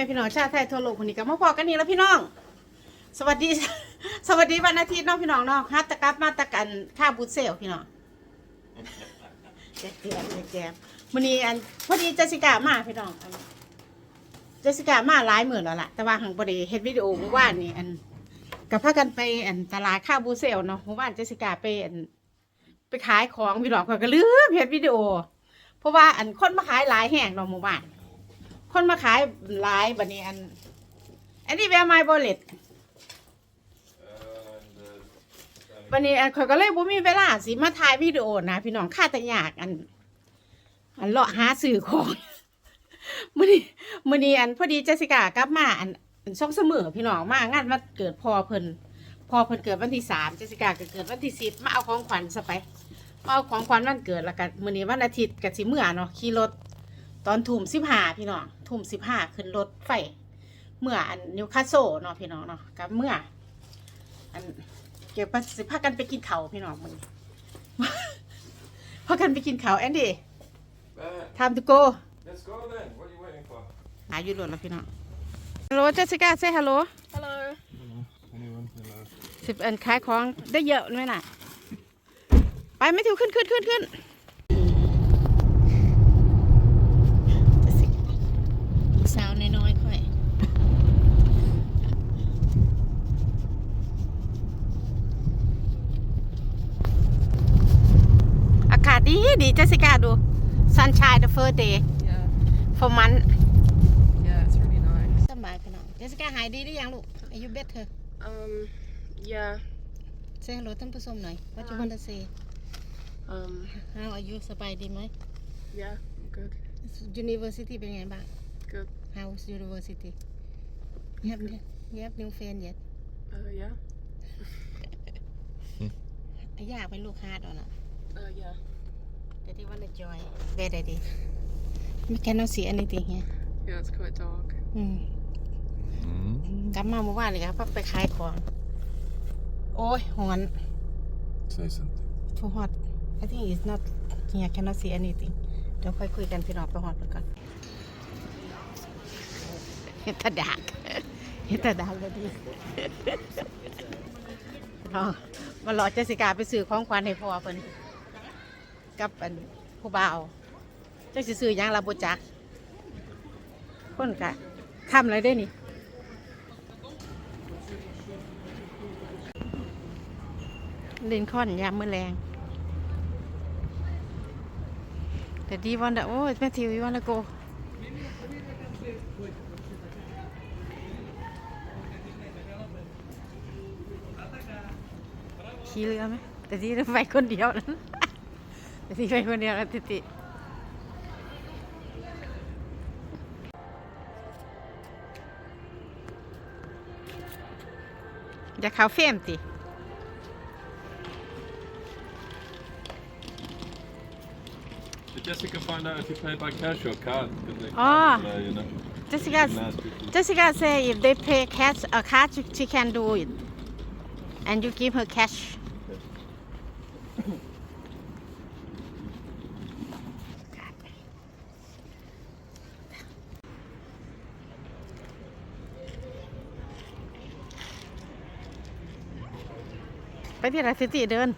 ม่พี่น้องชาติไทยทั่วโลกคนนี้ก็มาพอกันนี่แล้วพี่น้อง สวัสดี สวัสดีวันอาทิตย์น้องพี่น้องเนาะฮัตตะกับมาตะกันค่าบูธเซลพี่น้องแจกแจกแจกแจกวันนี้อันพอดีเจสิก้ามาพี่น้องเจสิก้ามาหลายหมื่นแล้วล่ะ แต่ว่าหังบริเฮ็ดวิดีโอเมื่อวานนี่อันกับพากันไปอันตลาดค่าบูธเซลเนาะเมื่อวานเจสิก้าไปอันไปขายของพี่น้องก็ลืมเฮ็ดวิดีโอ เพราะว่าอันคนมาขายหลายแห่งเนาะหมู่บ้าน คนมาขายหลายบัดนี้อัน อันนี้แวร์ไมบอลเลตบันี้อันข่อยก็เลยบ่มีเวลาสิมาถ่ายวิดีโอนะพี่น้องค่าแต่ยากอัน อันเลาะหาสื่อของมื้อนี้มื้อนี้อันพอดีเจสิก้ากลับมาอันอันช่องเสมอพี่น้องมางานวันเกิดพอเพิ่นพอเพิ่นเกิดวันที่สามเจสิก้าก็เกิดวันที่สิบมาเอาของขวัญซะไปมาเอาของขวัญวันเกิดแล้วก็มื้อนี้วันอาทิตย์ก็สิเมื่อเนาะขี่รถ ตอนทุ่มสิบห้าพี่น้องทุ่มสิบห้าขึ้นรถไฟเมื่ออันนิวคาสโซเนาะพี่น้องเนาะกับเมื่อ อันเก็บภาสิพากันไปกินเขาวพี่น้องมึงพากันไปกินเขาวแอนดี้ There. ทำตุโก Let's go then. What are you waiting for? หาอยู่รถแล้วพี่น้องฮัลโหลเจสสิก้าเซ่ฮัลโหล Hello. Anyone? Hello. สิบอันขายของได้เยอะไหมน่ะ ไปไม่ถูกขึ้นขึ้นขึ้นขึ้นเจสสิก้าสาวน้อยๆค่อย อากาศดีดีเจสสิก้าดู sunshine the first day Yeah. for month Yeah, it's really nice. สบายพี่น้องเจสสิก้าหายดีหรือยังลูกอายุเบสเธอ Um, yeah. เซฮัลโหลท่านผู้ชมหน่อย What you want to say Um, How are you สบายดีไหม yeah, I'm good. University เป็นไงบ้าง Good. How's University You have you have new friend yet Uh, yeah. ยากเป็นลูกฮาร์ดอะนะ Uh, yeah. Daddy want to join Where daddy We cannot see anything here Yeah, it's quite dark. อืมกลับมาเมื่อวานเลยครับไปขายของ โอ้ยหอน Say something. too hot I think it's not here cannot see anything เดี๋ยวค่อยคุยกันพี่น้องไปหอดกันก่อนเห็นแตาดักเห็นแตาดักเลยดิรอมารอเจสสิกาไปซื้อของขวัญให้พ่อเพิ่น กับอันผู้บ่าวเจ้าสิซื้อหยังลาบุจัก คนกะทำอะไรได้นี่ลินคอนยามมือแรงแต่ดีวันเดโอ้ยแม่ทิววันละโกขี่เรือไหมแต่ดีไปคนเดียวนะแต่ดีไปคนเดียวนะ ติติอย่าเขาเฟรมติ Did Jessica find out if you pay by cash or card? Because they Ah. can't, uh, you know. Jessica Last week. Jessica say if they pay cash a card she- she can do it and you give her cash ไปที่ไรซิตี้เดิน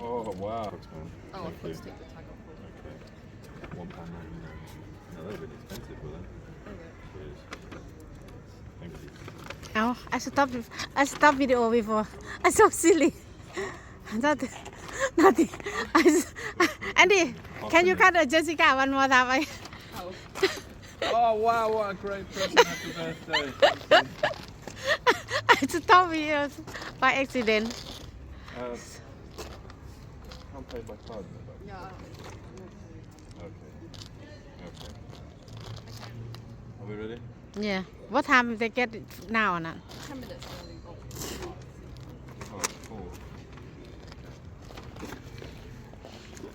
Oh wow. Thanks, man. Oh, Thank let's you. take the tag off. Okay. One pound ninety nine. No, they're really expensive, were they? Cheers. Thank you. เอา I stop I stop video before I so silly not nothing I s- Andy can you cut a Jessica one more time I Oh wow! What a great present! Happy birthday. I stop video by accident Uh, can't pay by card. though. Yeah. Okay. Okay. Are we ready? yeah what time they get it now นะ Ten minutes early.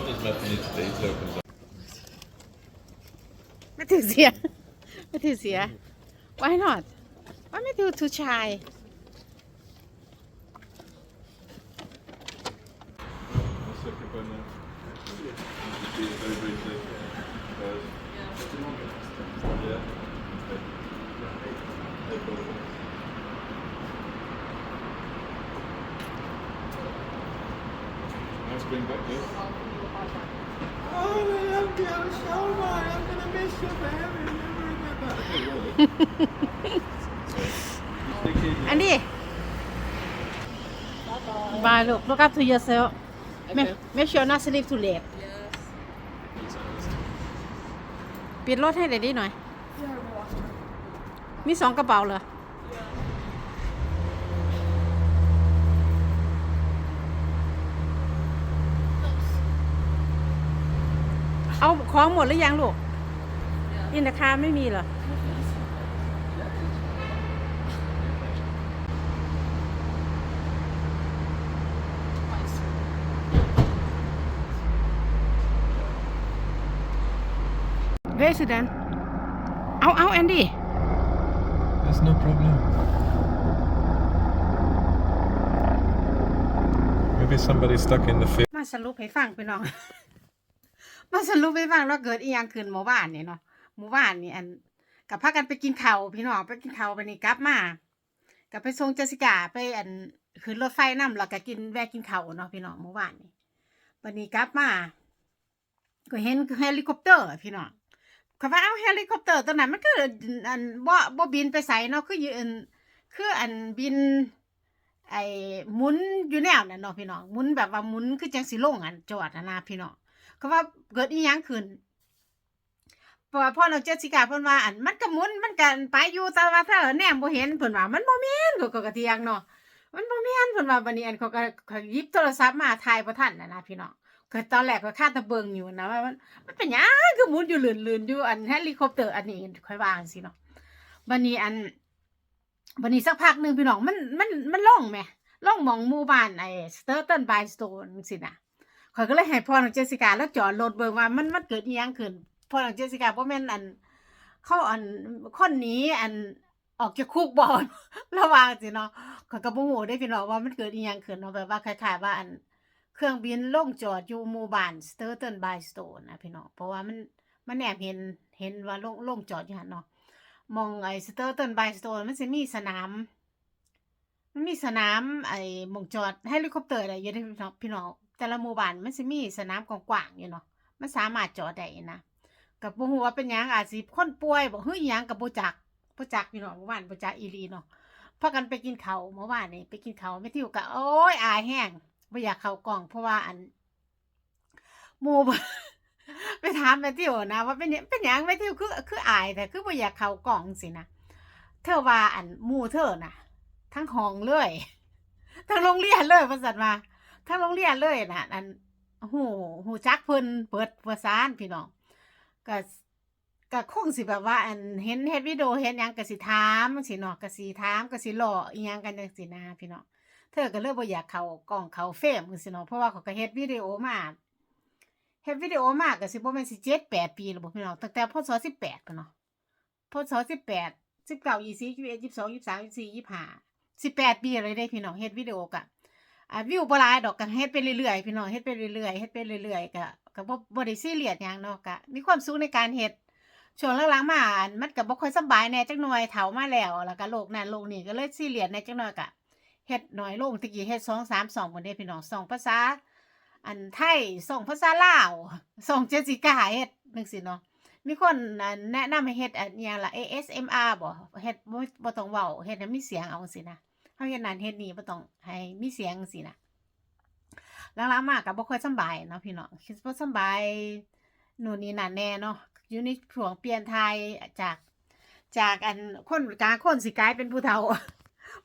that's nothing is they open up. Matthew's here. Matthew's. Why not? Why Matthew too try? Bring back this. Oh, I love you so much. I'm gonna miss you forever. Never remember. Okay, really? Sticky. อันนี้ bye look look up to yourself make make sure not sleep too late Yes. ปิดรถให้เด็ดดีหน่อย มีสองกระเป๋าเหรอ เอาของหมดหรือยังลูกอินราคาไม่มีเหรอ Resident เอาเอาแอนดี้ That's no problem. Maybe somebody's stuck in the field. มาสรุปให้ฟังพี่น้อง มาสรุปให้ฟังว่าเกิดอีหยังขึ้นหมู่บ้านนี่เนาะหมู่บ้านนี่อันกับพากันไปกินข้าวพี่น้องไปกินข้าวไปนี่กลับมากับไปส่งเจสิกาไปอันขึ้นรถไฟนํแล้วก็กินแวะกินข้าวเนาะพี่น้องหมู่บ้านนี่วันนี้กลับมาก็เห็นเฮลิคอปเตอร์พี่น้องเขาว่าเอาเฮลิคอปเตอร์ตัวนั้นมันก็อันบ่บ่บินไปไสเนาะคือยืนคืออันบินไอ้หมุนอยู่แนวนั่นเนาะพี่น้องหมุนแบบว่าหมุนคือจังสิลงอันจอดนะพี่น้อง ก็ว่าเกิดอีหยังขึ้นพราะว่าพ่อน้องเจสสิกาเพิ่นว่าอันมันก็หมุนมันก็ไปอยู่แต่ว่าถ้าแนมบ่เห็นเพิ่นว่ามันบ่แม่นก็ก็กะเทียงเนาะมันบ่แม่นเพิ่นว่าบัดนี้อันเขาก็เขาหยิบโทรศัพท์มาถ่ายบ่ทันน่ะนะพี่น้องก็ตอนแรกก็คาดตะเบิงอยู่นะว่ามันมันเป็นหยังคือหมุนอยู่ลื่นๆอยู่อันเฮลิคอปเตอร์อันนี้ค่อยว่าจังซี่เนาะบัดนี้อันบัดนี้สักพักหนึงพี่น้องมันมันมันล่องแหมล่องมองหมู่บ้านไอ้สเตอร์ตันบายสโตนสินะ ข่อยก็เลยให้พ่อของเจสสิกาแล้วจอดรถเบิ่งว่ามันมันเกิดอีหยังขึ้นพ่อของเจสสิกาบ่แม่นอัน เข้าอันคนหนี้อันออกจากคุกบ่ระว่างสิเนาะข่อยก็บ่ฮู้ได้พี่น้องว่ามันเกิดอีหยังขึ้นเนาะแบบว่าคล้ายๆว่าอันเครื่องบินลงจอดอยู่หมู่บ้านสเตอร์เตันบายสโตนนะพี่น้องเพราะว่ามันมันแนบเห็นเห็นว่าลงลงจอดอยู่หั่นเนาะมองไอ้สเตอร์เตันบายสโตนมันสิมีสนามมันมีสนามไอ้มองจอดเฮลิคอปเตอร์อะไรอยู่ในพี่น้องพี่น้อง แต่ละหมู่บ้านมันสิมีสนามกว้างๆอยู่เนาะมันสามารถจอดได้นะกับบ่ฮู้ว่าเป็นหยังอาจสิคนป่วยบ่ฮู้อีหยังกับบ่จักบ่จักพี่น้องหมู่บ้านบ่จักอีหลีเนาะพากันไปกินเขาเมื่อวานนี่ไปกินเขาไม่ทิวก็โอ้ยอายแห้งบ่อยากเข้ากล่อง เพราะว่าอันหมู่ไปถามแม่ทิวนะว่าเป็นเป็นยังแม่ทิวคือคืออายแต่คือบ่อยากเข้ากล่องสินะเธอว่าอันหมู่เธอน่ะทั้งห้องเลยทั้งโรงเรียนเลยประสันมา ทั้งโรงเรียนเลยนะอันหูหูจักเพิ่นเปิดเปิดซานพี่น้องก็ก็คงสิแบบว่า อันเห็นเฮ็ดวิดีโอเห็นหยังก็สิถามจังซี่เนาะก็สิถามก็สิล้ออีหยังกันจังซี่นะพี่น้องเธอก็เลยบ่อยากเข้ากล้องเข้าเฟรมจังซี่เนาะเพราะว่าเขาก็เฮ็ดวิดีโอมาเฮ็ดวิดีโอมาก็สิบ่แม่นสิ7 8ปีแล้วบ่พี่น้องตั้งแต่พศ18พุ่นเนาะพศ18 19 20 21 22 23 24 25สิบแปดปีเลยได้พี่น้องเฮ็ดวิดีโอกะ อ่าวิวบ่หลายดอกกันเฮ็ดไปเรื่อยๆพี่น้องเฮ็ดไปเรื่อยๆเฮ็ดไปเรื่อยๆก็ก็บ่บ่ได้ซีเรียสหยังเนาะก็มีความสุขในการเฮ็ดช่วงหลังๆมาอันมันก็บ่ค่อยสบายแน่จักหน่อยเฒ่ามาแล้วแล้วก็โรคนั้นโรคนี้ก็เลยซีเรียสแน่จักหน่อยก็เฮ็ดน้อยลงตะกี้เฮ็ด2 3 2บ่ได้พี่น้องสองภาษาอันไทยส่งภาษาลาวส่งเจสิก้าเฮ็ดจังซี่เนาะมีคนแนะนำให้เฮ็ดอันอิหยังล่ะ ASMR บ่เฮ็ดบ่บ่ต้องเว้าเฮ็ดให้มีเสียงเอาจังซี่นะ เฮาเฮ็ดนั่นเฮ็ดนี่บ่ต้องให้มีเสียงจังซี่นะหลังๆมาก็บ่ค่อยสำบายเนาะพี่น้องคิดบ่สำบายนู่นนี่นั่นแน่เนาะอยู่ในช่วงเปลี่ยนทายจากจากอันคนกางคนสิกลายเป็นผู้เฒ่า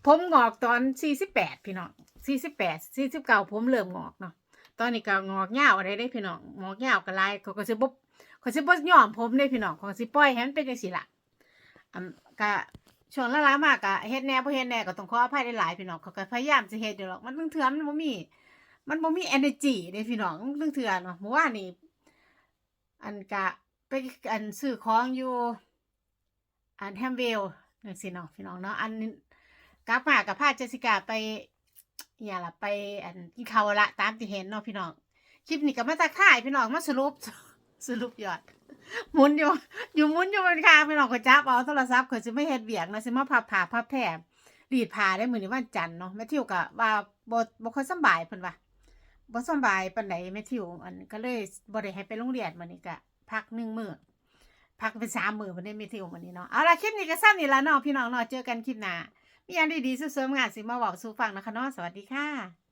ผมงอกตอน 48 พี่น้อง48 49 ผมเริ่มงอกเนาะตอนนี้ก็งอกยาวอะไรได้พี่น้องงอกยาวก็หลายเขาก็สิบ่เขาสิบ่ยอมผมเด้พี่น้องเขาก็สิปล่อยให้มันเป็นจังซี่ล่ะอ่าก็ ช่วงหลังๆมากอะเฮ็ดแน่บ่เฮ็ดแน่ก็ต้องขออภัยหลายๆพี่น้องเขาก็พยายามสิเฮ็ดอยู่หรอกมันบางเทื่อมันบ่มี มันบ่มี energy เด้พี่น้องเรื่องเถื่อเนาะเมื่อวานนี้อันกะไปอันซื้อของอยู่อันแฮมเวลจังซี่เนาะพี่น้องเนาะอันกลับมากับพาเจสสิก้าไปอย่างล่ะไปอันกินข้าวละตามที่เห็นเนาะพี่น้องคลิปนี้ก็มาตะข่ายพี่น้องมาสรุปสรุปยอด หมุนอยู่ อยู่หมุนอยู่บนคางพี่น้องก็จับเอาโทรศัพท์ก็สิไม่เฮ็ดเวียกนะสิมาพับผ้าพับแพร่รีดผ้าได้มื้อนี้วันจันทร์เนาะแม่ทิวก็ว่าบ่บ่ค่อยสบายเพิ่นว่าบ่สบายปานใดแม่ทิวอันก็เลยบ่ได้ให้ไปโรงเรียนมื้อนี้ก็พักหนึ่งมื้อพักเป็นสามมื้อบ่ได้แม่ทิวมื้อนี้เนาะเอาล่ะคลิปนี้ก็สั้นนี่ล่ะเนาะพี่น้องเนาะเจอกันคลิปหน้ามีอันดีๆสวยๆงามสิมาเว้าสู่ฟังนะคะเนาะสวัสดีค่ะ